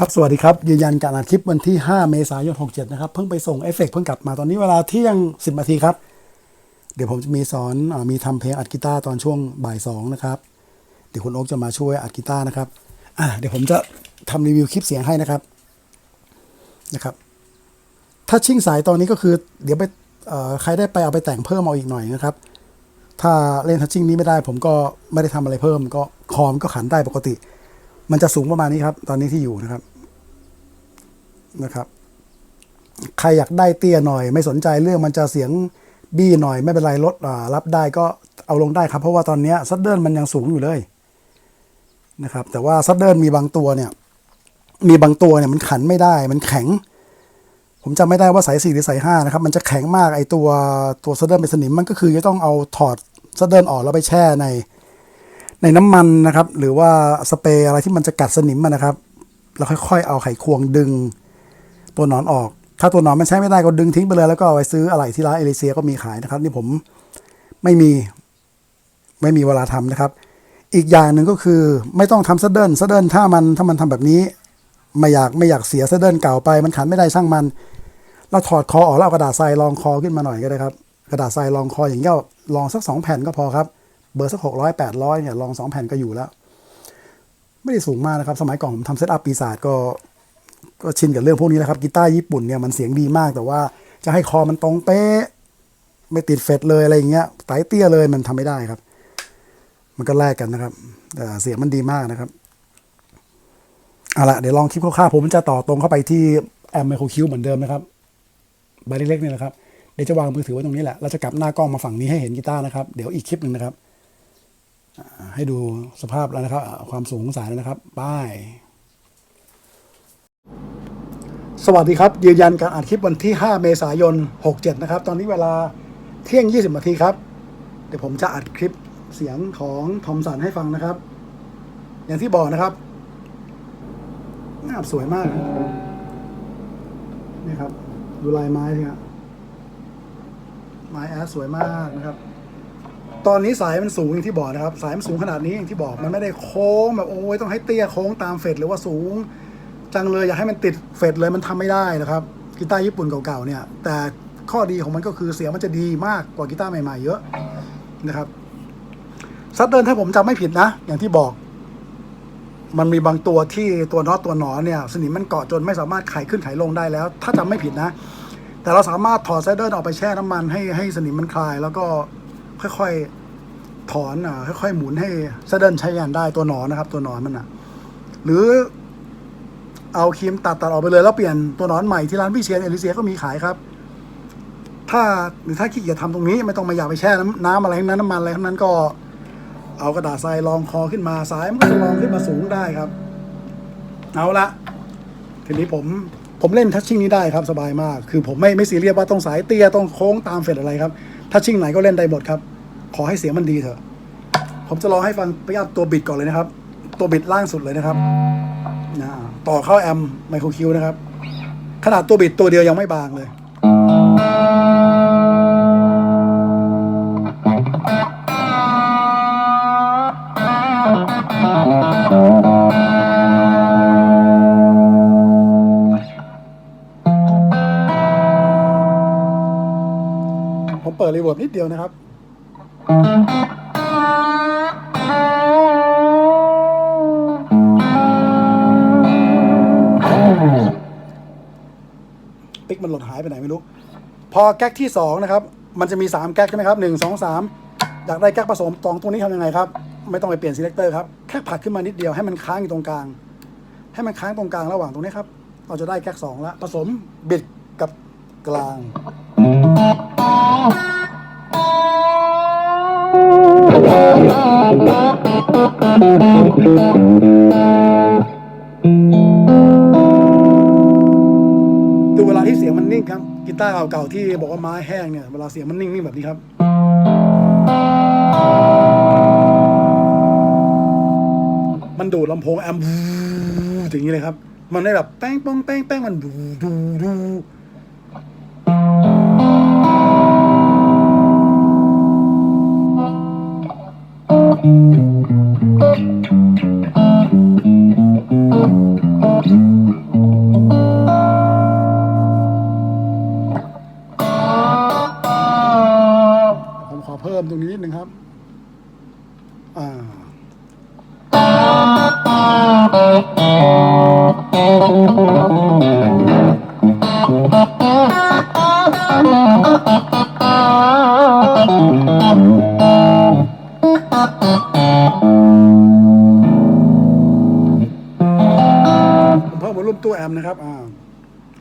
ครับ สวัสดีครับ ยืนยันการอัดคลิปวันที่ 5 เมษายน 67 นะครับ เพิ่งไปส่งเอฟเฟกต์เพิ่งกลับมาตอนนี้เวลาเที่ยง 10 นาทีครับ เดี๋ยวผมจะมีสอนอมีทำเพลงอัดกีตาร์ตอนช่วงบ่าย 2 นะครับ เดี๋ยวคุณโอ๊กจะมาช่วยอัดกีตาร์นะครับอะเดี๋ยวผมจะทำรีวิวคลิปเสียงให้นะครับนะครับ ถ้าชิ่งสายตอนนี้ก็คือ เดี๋ยวไปใครได้ไปเอาไปแต่งเพิ่มเอาอีกหน่อยนะครับ ถ้าเล่นทัชชิ่งนี้ไม่ได้ผมก็ไม่ได้ทำอะไรเพิ่ม ก็คอมก็ขันได้ปกติ มันจะสูงประมาณนี้ครับ ตอนนี้ที่อยู่นะครับนะครับ ใครอยากได้เตี้ยหน่อย ไม่สนใจเรื่องมันจะเสียงบี้หน่อยไม่เป็นไรลดรับได้ก็เอาลงได้ครับ เพราะว่าตอนนี้ซัดเดิลมันยังสูงอยู่เลยนะครับ แต่ว่าซัดเดิลมีบางตัวเนี่ย มีบางตัวเนี่ยมันขันไม่ได้ มันแข็ง ผมจำไม่ได้ว่าสายสี่หรือสายห้านะครับ มันจะแข็งมากไอตัวตัวซัดเดิลเป็นสนิมมันก็คือจะต้องเอาถอดซัดเดิลออกแล้วไปแช่ใน ในน้ำมันนะครับ หรือว่าสเปรย์อะไรที่มันจะกัดสนิมมันนะครับแล้วค่อยๆ เอาไขควงดึง ตัวหนอนออก ถ้าตัวหนอนมันใช้ไม่ได้ก็ดึงทิ้งไปเลยแล้วก็เอาไปซื้ออะไรที่ร้านเอลิเซียก็มีขายนะครับ นี่ผมไม่มีไม่มีเวลาทำนะครับ อีกอย่างหนึ่งก็คือไม่ต้องทำซัดเดิลซัดเดิลถ้ามันถ้ามันทำแบบนี้ ไม่อยากไม่อยากเสียซัดเดิลเก่าไป มันขันไม่ได้ช่างมัน เราถอดคอออกแล้วเอากระดาษทรายรองคอขึ้นมาหน่อยก็ได้ครับ กระดาษทรายรองคออย่างเงี้ยลองสักสองแผ่นก็พอครับ เบอร์สักหกร้อยแปดร้อยเนี่ยลองสองแผ่นก็อยู่แล้ว ไม่ได้สูงมากนะครับ สมัยก่อนผมทำเซตอัพปีศาจก็ก็ชินกับเรื่องพวกนี้นะครับกีตาร์ญี่ปุ่นเนี่ยมันเสียงดีมากแต่ว่าจะให้คอมันตรงเป๊ะไม่ติดเฟดเลยอะไรอย่างเงี้ยไตเตี้ยเลยมันทำไม่ได้ครับ มันก็แลกกันนะครับแต่เสียงมันดีมากนะครับเอาละเดี๋ยวลองคลิปคร่าวๆผมจะต่อตรงเข้าไปที่แอมไมโครคิวเหมือนเดิมนะครับใบเล็กๆนี่แหละครับเดี๋ยวจะวางมือถือไว้ตรงนี้แหละเราจะกลับหน้ากล้องมาฝั่งนี้ให้เห็นกีตาร์นะครับ เดี๋ยวอีกคลิปหนึ่งนะครับ ให้ดูสภาพแล้วนะครับ ความสูงของสายแล้วนะครับ ป้าย สวัสดีครับ ยืนยันการอัดคลิปวันที่ 5 เมษายน 67 นะครับ ตอนนี้เวลาเที่ยง 20 นาทีครับ เดี๋ยวผมจะอัดคลิปเสียงของทอมสันให้ฟังนะครับ อย่างที่บอกนะครับงามสวยมากนะนี่ครับ ดูลายไม้สิครับไม้แอสสวยมากนะครับ ตอนนี้สายมันสูงอย่างที่บอกนะครับ สายมันสูงขนาดนี้อย่างที่บอกมันไม่ได้โค้งแบบโอ้ยต้องให้เตี้ยโค้งตามเฟดหรือว่าสูง จังเลยอยากให้มันติดเฟดเลยมันทำไม่ได้นะครับกีตาร์ญี่ปุ่นเก่าๆเนี่ย แต่ข้อดีของมันก็คือเสียงมันจะดีมากกว่ากีตาร์ใหม่ๆเยอะนะครับซัดเดินถ้าผมจำไม่ผิดนะ อย่างที่บอก มันมีบางตัวที่ตัวน็อตตัวหนอนเนี่ย สนิมมันเกาะจนไม่สามารถไขขึ้นไขลงได้แล้ว ถ้าจำไม่ผิดนะ แต่เราสามารถถอดไซเดิลออกไปแช่น้ำมันให้ให้สนิมมันคลาย แล้วก็ ค่อยๆถอนอ่าค่อยๆหมุนให้ไซเดิลใช้งานได้ตัวหนอนนะครับ ตัวหนอนมันอะ หรือเอาครีมตัดตัดออกไปเลยแล้วเปลี่ยนตัวหนอนใหม่ที่ร้านพี่เชียนเอลิเซียก็มีขายครับ ถ้าหรือถ้าขี้เกียจทำตรงนี้ไม่ต้องมาอยากไปแช่น้ำน้ำอะไรทั้งนั้นน้ำมันอะไรทั้งนั้นก็เอากระดาษทรายรองคอขึ้นมาสายมันก็จะรองขึ้นมาสูงได้ครับ เอาละทีนี้ผมผมเล่นทัชชิ่งนี้ได้ครับสบายมาก คือผมไม่ไม่ซีเรียสว่าต้องสายเตี้ยต้องโค้งตามเฟดอะไรครับ ถ้าชิ่งไหนก็เล่นได้หมดครับ ขอให้เสียงมันดีเถอะ ผมจะรอให้ฟังประยัดตัวบิดก่อนเลยนะครับ ตัวบิดล่างสุดเลยนะครับนะต่อเข้าแอมไมโครคิวนะครับ ขนาดตัวบิดตัวเดียวยังไม่บางเลย รีเวิร์บนิดเดียวนะครับ ปิ๊กมันหล่นหายไปไหนไม่รู้ พอแก๊กที่สองนะครับ มันจะมีสามแก๊กใช่ไหมครับหนึ่งสองสามอยากได้แก๊กผสมตองตรงนี้ทำยังไงครับ ไม่ต้องไปเปลี่ยนซีเลคเตอร์ครับแค่ผลักขึ้นมานิดเดียวให้มันค้างอยู่ตรงกลาง ให้มันค้างตรงกลางระหว่างตรงนี้ครับเราจะได้แก๊กสองล้วผสมบิดกับกลาง ดูเวลาที่เสียงมันนิ่งครับ กีตาร์เก่าๆที่บอกว่าไม้แห้งเนี่ย เวลาเสียงมันนิ่งๆแบบนี้ครับมันดูดลำโพงแอมบูอย่างนี้เลยครับ มันได้แบบแป้งป้องแป้งแป้งมันดูดูดู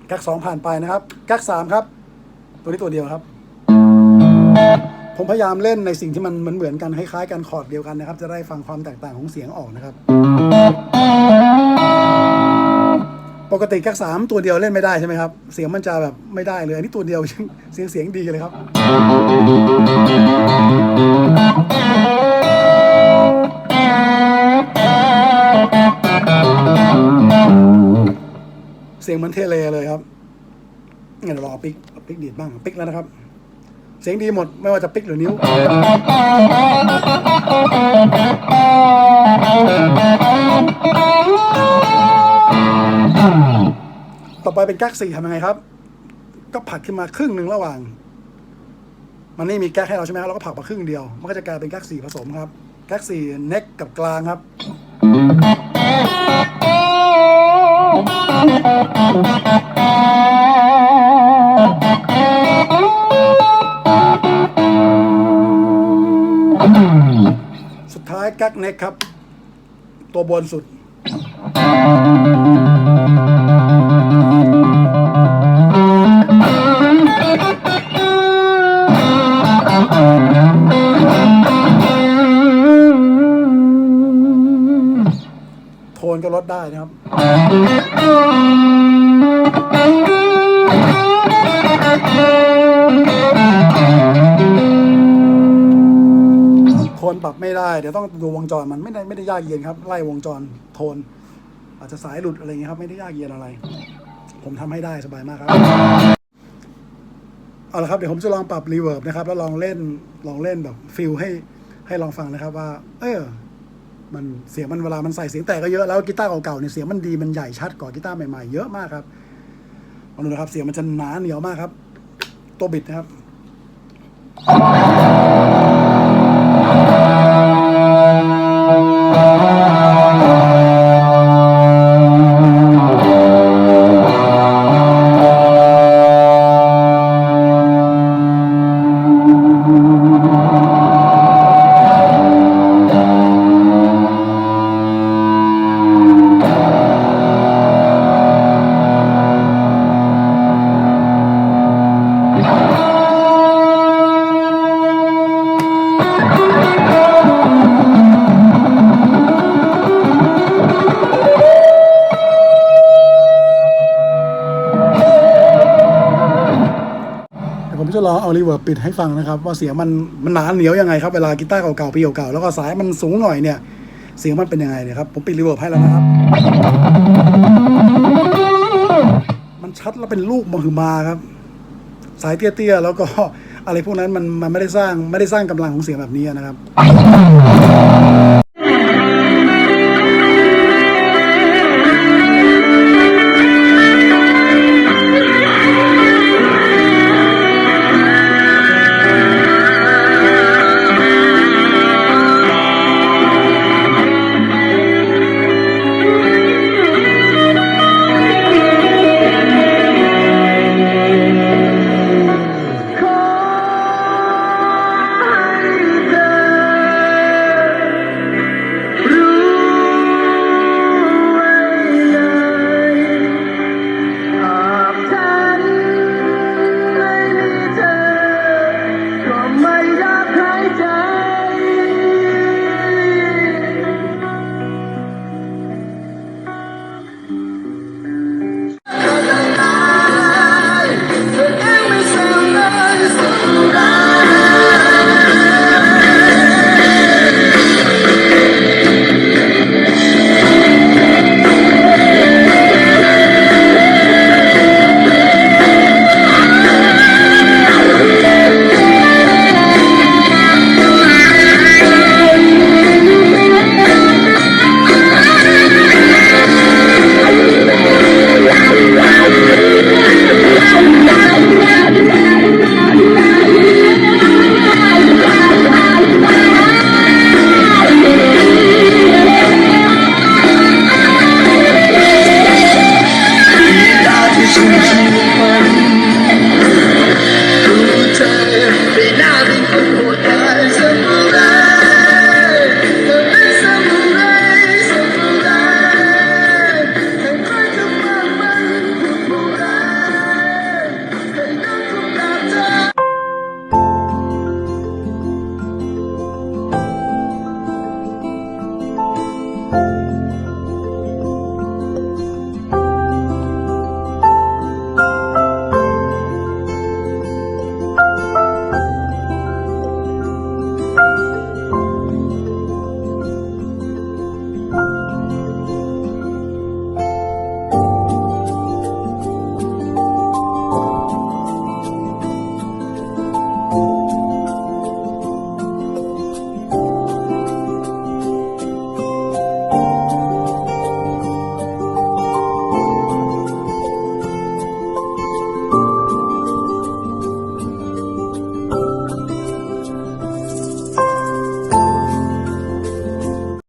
ก๊กสองผ่านไปนะครับก๊กสามครับ ตัวนี้ตัวเดียวครับ ผมพยายามเล่นในสิ่งที่มันเหมือนเหมือนกันคล้ายๆกันคอร์ดเดียวกันนะครับ จะได้ฟังความแตกต่างของเสียงออกนะครับ ปกติก๊กสามตัวเดียวเล่นไม่ได้ใช่ไหมครับ เสียงมันจะแบบไม่ได้เลยอันนี้ตัวเดียวเสียงเสียงดีเลยครับ เสียงมือนเทเลเลยครับงั้นเดี๋ยวลองเอาปิกเอาปิกดีดบ้างปิกแล้วนะครับ เสียงดีหมดไม่ว่าจะปิกหรือนิ้ว ต่อไปเป็นแก๊กสี่ทำยังไงครับ ก็ผักขึ้นมาครึ่งหนึ่งระหว่าง มันไม่มีแก๊กให้เราใช่ไหมครับเราก็ผักมาครึ่งเดียว มันก็จะกลายเป็นแก๊กสี่ผสมครับแก๊กสี่เน็กกับกลางครับ สุดท้ายก๊กเน็กครับ ตัวบนสุดโทนก็ลดได้นะครับ โทนปรับไม่ได้ เดี๋ยวต้องดูวงจรมันไม่ได้ไม่ได้ยากเย็นครับ ไล่วงจรโทน อาจจะสายหลุดอะไรเงี้ยครับ ไม่ได้ยากเย็นอะไร ผมทำให้ได้สบายมากครับ เอาละครับ เดี๋ยวผมจะลองปรับรีเวิร์บนะครับ แล้วลองเล่นลองเล่นแบบฟิลให้ให้ลองฟังนะครับว่า เออ มันเสียงมันเวลามันใส่เสียงแตกก็เยอะแล้วกีตาร์เก่าๆเนี่ยเสียงมันดีมันใหญ่ชัดกว่ากีตาร์ใหม่ๆเยอะมากครับลองดูนะครับเสียงมันจะหนาเหนียวมากครับ ตัวบิดนะครับ จะลองเอารีเวิร์บปิดให้ฟังนะครับ ว่าเสียงมันมันหนาเหนียวยังไงครับเวลากีตาร์เก่าๆปีเก่าๆแล้วก็สายมันสูงหน่อยเนี่ยเสียงมันเป็นยังไงเนี่ยครับผมปิดรีเวิร์บให้แล้วนะครับ มันชัดแล้วเป็นลูกมหึมาครับ สายเตี้ยๆแล้วก็อะไรพวกนั้นมันมันไม่ได้สร้างไม่ได้สร้างกำลังของเสียงแบบนี้นะครับ